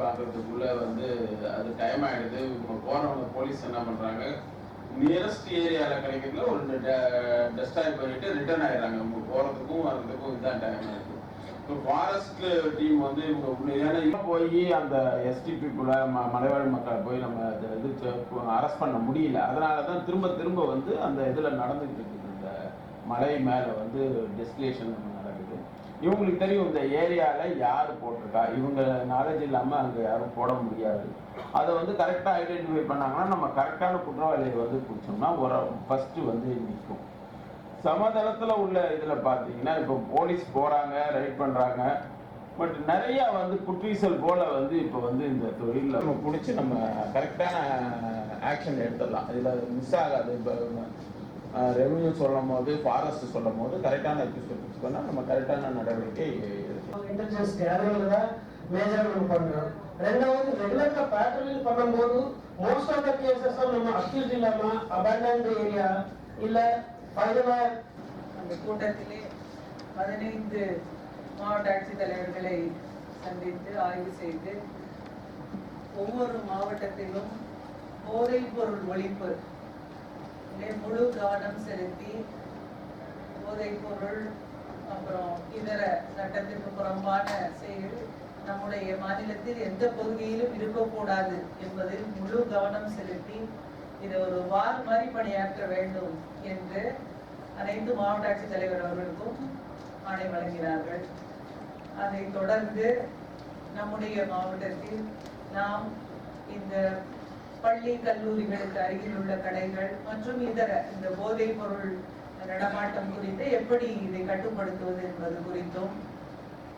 பார்க்கறதுக்குள்ளே வந்து அது டைம் ஆயிடுது. இப்போ போனவங்க போலீஸ் என்ன பண்றாங்க? நியரஸ்ட் ஏரியாவில் கிடைக்கிறதுல ஒரு டெஸ்டாய் பண்ணிட்டு ரிட்டர்ன் ஆயிடுறாங்க. இவங்க போறதுக்கும் வரதுக்கும் இதுதான் டைம் ஆயிடுது. இப்போ ஃபாரஸ்ட் டீம் வந்து இவங்க உள்ள ஏன்னா போய் அந்த எஸ்டிபிக்குள்ளே ம மலைவாழ் மக்களை போய் நம்ம அதை இது அரெஸ்ட் பண்ண முடியல. அதனால தான் திரும்ப திரும்ப வந்து அந்த இதில் நடந்துகிட்டு இருக்குது இந்த மலை மேலே வந்து டெஸ்டினேஷன் இவங்களுக்கு தெரியும் இந்த ஏரியாவில் யார் போட்டிருக்கா? இவங்க நாலேஜ் இல்லாமல் அங்கே யாரும் போட முடியாது. அதை வந்து கரெக்டாக ஐடென்டிஃபை பண்ணாங்கன்னா நம்ம கரெக்டான குற்றவாளியை வந்து பிடிச்சோம்னா ஒரு ஃபஸ்ட்டு வந்து நிற்கும் சமதளத்தில் உள்ள இதில் பார்த்தீங்கன்னா இப்போ போலீஸ் போகிறாங்க ரைட் பண்ணுறாங்க பட் நிறையா வந்து குற்றீசல் போல வந்து இப்போ வந்து இந்த தொழிலில் நம்ம பிடிச்சி நம்ம கரெக்டான ஆக்ஷன் எடுத்துடலாம். இதில் மிஸ் ஆகாது. இப்போ ரெவன்யூ சொல்லும் போது ஃபாரஸ்ட் சொல்லும் போது கரெக்டான எபிசோட் பண்ணால் நம்ம கரெக்டான நடவடிக்கை இன்டெலிஜென்ஸ் கேதரிங்ல தான் மேஜராக நம்ம பண்ணுறோம் ரெண்டாவது ரெகுலராக பேட்ரோலிங் பண்ணும்போது மோஸ்ட் ஆஃப் த கேசஸ் நம்ம அக்யூஸ் இல்லாமல் அபண்டன்ட் ஏரியா இல்ல ஃபைனலாக அந்த கூட்டத்திலே பதினைந்து மாவட்ட ஆட்சித் தலைவர்களை சந்தித்து ஆய்வு செய்து ஒவ்வொரு மாவட்டத்திலும் போதைப் பொருள் ஒழிப்பு முழு கவனம் செலுத்தி போதைப் பொருள் அப்புறம் இதர சட்டத்திற்கு புறம்பான செயல் நம்முடைய மாநிலத்தில் எந்த பகுதியிலும் இருக்கக்கூடாது என்பதில் முழு கவனம் செலுத்தி இதை ஒரு வார் மாதிரி பணியாற்ற வேண்டும் என்று அனைத்து மாவட்ட ஆட்சித்தலைவர் அவர்களுக்கும் ஆணை வழங்கினார்கள். அதை தொடர்ந்து நம்முடைய மாவட்டத்தில் நாம் இந்த பள்ளி கல்லூரிகளுக்கு அருகில் உள்ள கடைகள் மற்றும் இதர இந்த போதைப் பொருள் நடமாட்டம் குறித்து எப்படி இதை கட்டுப்படுத்துவது என்பது குறித்தும்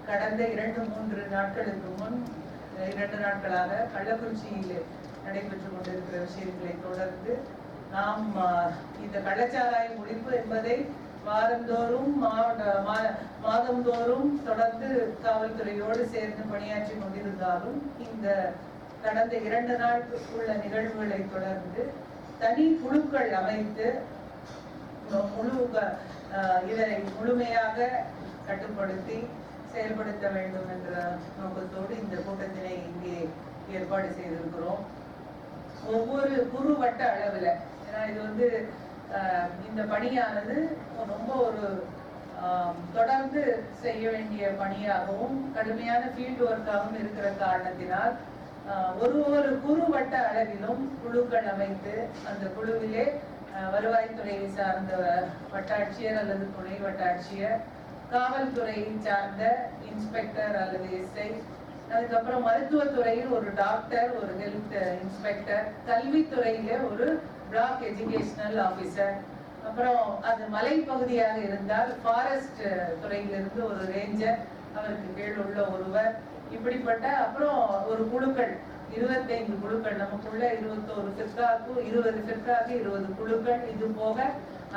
கடந்த இரண்டு மூன்று நாட்களுக்கு முன் இரண்டு நாட்களாக கள்ளக்குறிச்சியில் நடைபெற்று கொண்டிருக்கிற விஷயங்களை தொடர்ந்து நாம் இந்த கள்ளச்சாராய ஒழிப்பு என்பதை வாரந்தோறும் மா- மாதந்தோறும் தொடர்ந்து காவல்துறையோடு சேர்ந்து பணியாற்றி கொண்டிருந்தாலும் இந்த கடந்த இரண்டு நாள் உள்ள நிகழ்வுகளை தொடர்ந்து தனி குழுக்கள் அமைத்து முழு இதனை முழுமையாக கட்டுப்படுத்தி செயல்படுத்த வேண்டும் என்ற நோக்கத்தோடு இந்த கூட்டத்தினை இங்கே ஏற்பாடு செய்திருக்கிறோம். ஒவ்வொரு குறு வட்ட அளவுல ஏன்னா இது வந்து ஆஹ், இந்த பணியானது ரொம்ப ஒரு ஆஹ், தொடர்ந்து செய்ய வேண்டிய பணியாகவும் கடுமையான ஃபீல்டு ஒர்க்காகவும் இருக்கிற காரணத்தினால் ஒரு ஒரு குறு வட்ட அளவிலும் குழுக்கள் அமைத்து அந்த குழுவிலே வருவாய்த்துறையை சார்ந்த வட்டாட்சியர் அல்லது துணை வட்டாட்சியர் காவல்துறையை சார்ந்த இன்ஸ்பெக்டர் அல்லது எஸ்ஐ அதுக்கப்புறம் மருத்துவத்துறையில் ஒரு டாக்டர் ஒரு ஹெல்த் இன்ஸ்பெக்டர் கல்வித்துறையில ஒரு பிளாக் எஜுகேஷனல் ஆபீசர் அப்புறம் அது மலைப்பகுதியாக இருந்தால் ஃபாரஸ்ட் துறையிலிருந்து ஒரு ரேஞ்சர் அவருக்கு கீழ் உள்ள ஒருவர். இப்படிப்பட்ட அப்புறம் ஒரு குழுக்கள் இருபத்தைந்து குழுக்கள். நமக்குள்ள இருபத்தோரு ஃபிர்காக்கு இருபது ஃபிர்காக்கு இருபது குழுக்கள். இது போக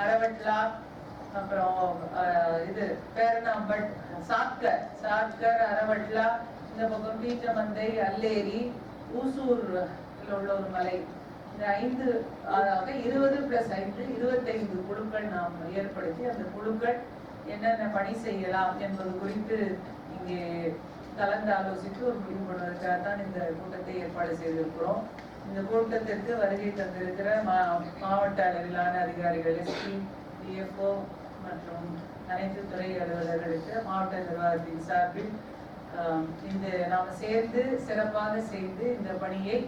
அரவட்லா அப்புறம் இது பேரணாம்பட் சாக்கர் சாத்கர் அரவட்லா இந்த பக்கம் பீச்சமந்தை அல்லேரி ஊசூர் உள்ள ஒரு மலை. இந்த ஐந்து ஆக இருபது பிளஸ் ஐந்து இருபத்தைந்து குழுக்கள் நாம் ஏற்படுத்தி அந்த குழுக்கள் என்னென்ன பணி செய்யலாம் என்பது குறித்து இங்கே கலந்து ஆலோசித்து ஒரு முடிவு பண்ணுவதற்காக தான் இந்த கூட்டத்தை ஏற்பாடு செய்திருக்கிறோம். இந்த கூட்டத்திற்கு வருகை தந்திருக்கிற மா மாவட்ட அளவிலான அதிகாரிகள் எஸ்பி டிஎஃப்ஓ மற்றும் அனைத்து துறை அலுவலர்களுக்கு மாவட்ட நிர்வாகத்தின் சார்பில் இந்த நாம் சேர்ந்து சிறப்பாக செய்து இந்த பணியை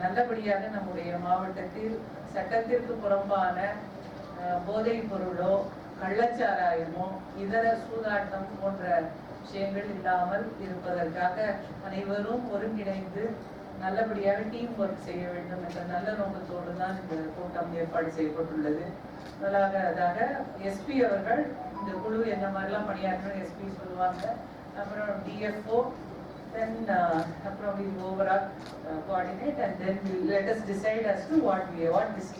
நல்லபடியாக நம்முடைய மாவட்டத்தில் சட்டத்திற்கு புறம்பான போதைப் பொருளோ கள்ளச்சாராயமோ இதர சூதாட்டம் போன்ற விஷயங்கள் இல்லாமல் இருப்பதற்காக அனைவரும் ஒருங்கிணைந்து நல்லபடியாக டீம் ஒர்க் செய்ய வேண்டும் என்ற நல்ல நோக்கத்தோடு தான் இந்த கூட்டம் ஏற்பாடு செய்யப்பட்டுள்ளது முதலாவதாக எஸ்பி அவர்கள் இந்த குழு என்ன மாதிரிலாம் பணியாற்றணும் எஸ்பி சொல்லுவாங்க அப்புறம் டிஎஃப்ஓ தென் அப்புறம் we overall coordinate and then then we us us decide as what what we what this.